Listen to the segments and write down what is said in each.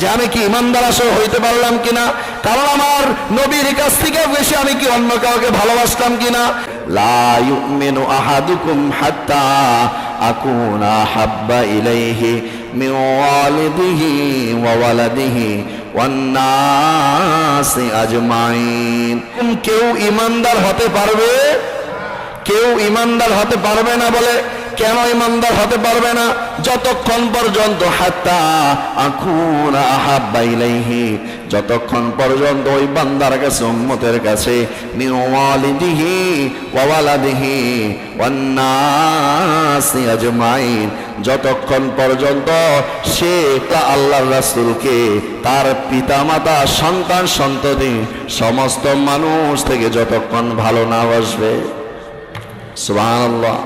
যে আমি কি ইমানদার আসলে হইতে পারলাম কিনা? কারণ আমার নবীর কাছ থেকে বেশি আমি কি অন্য কাউকে ভালোবাসতাম কিনা? লা ইউমিনু আহাদুকুম হাত্তা আকুনা হাব্বা ইলাইহি মিন ওয়া ওয়ালাদিহি ওয়ান নাসি আজমাইন। কেউ ইমানদার হতে পারবে? কেউ ইমানদার হতে পারবে না বলে কেন ইমানদার হতে পারবে না? যতক্ষণ পর্যন্ত হাত্তা আখুন ইলাইহি, যতক্ষণ পর্যন্ত ওই বান্দার কাছে, উম্মতের কাছে, মিন ওয়ালিদিহি ওয়া ওয়ালাদিহি ওয়ান নাসি আজমাইন, যতক্ষণ পর্যন্ত সে তা আল্লাহর রাসূলকে, তার পিতামাতা, সন্তান, সন্ততি, সমস্ত মানুষ থেকে যতক্ষণ ভালো না বাসবে। সুবহানাল্লাহ।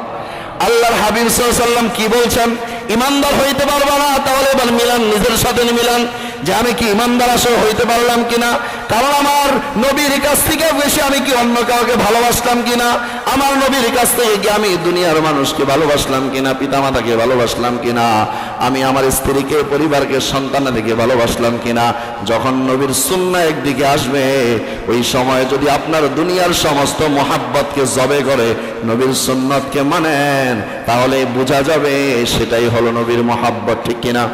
আল্লাহর হাবিব সাল্লাম কি বলছেন? ইমানদার হইতে পারবা না, তাহলে এবার মিলান, নিজের সাথে মিলান। যে আমি কি ইমানদার আসলে হইতে পারলাম কিনা? কারণ আমার নবীর কাছ থেকে বেশি আমি কি অন্য কাউকে ভালোবাসতাম কিনা? আমার নবীর কাছ থেকে কি আমি দুনিয়ার মানুষকে ভালোবাসলাম কিনা, পিতামাতাকে ভালোবাসলাম কিনা, আমি আমার স্ত্রীকে, পরিবারকে, সন্তানদেরকে ভালোবাসলাম কিনা, যখন নবীর সুন্না একদিকে আসবে, ওই সময় যদি আপনার দুনিয়ার সমস্ত মোহাব্বতকে জবে করে নবীর সুন্নতকে মানেন, তাহলে বোঝা যাবে সেটাই হলো নবীর মোহাব্বত, ঠিক কিনা?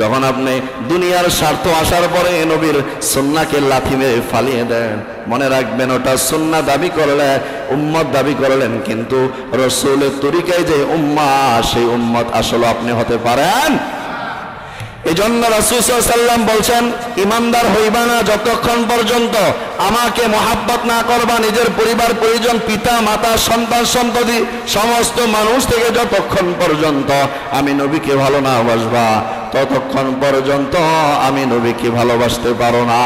যখন আপনি দুনিয়ার স্বার্থ আসার পরে নবীর সন্নাকে লাথি মেরে ফালিয়ে দেন, মনে রাখবেন ওটা সন্না দাবি করলে, উম্মত দাবি করলেন, কিন্তু রসুলের তরিকায় যে উম্মা সেই উম্মত আসলে আপনি হতে পারেন। এই জন্য রসুসাল্লাম বলছেন, ইমানদার হইবা না যতক্ষণ পর্যন্ত আমাকে মহাব্বত না করবা, নিজের পরিবার, পরিজন, পিতা, মাতা, সন্তান সন্ততি সমস্ত মানুষ থেকে যতক্ষণ পর্যন্ত আমি নবীকে ভালো না বাসবা। ততক্ষণ পর্যন্ত আমি নবীকে ভালোবাসতে পারো না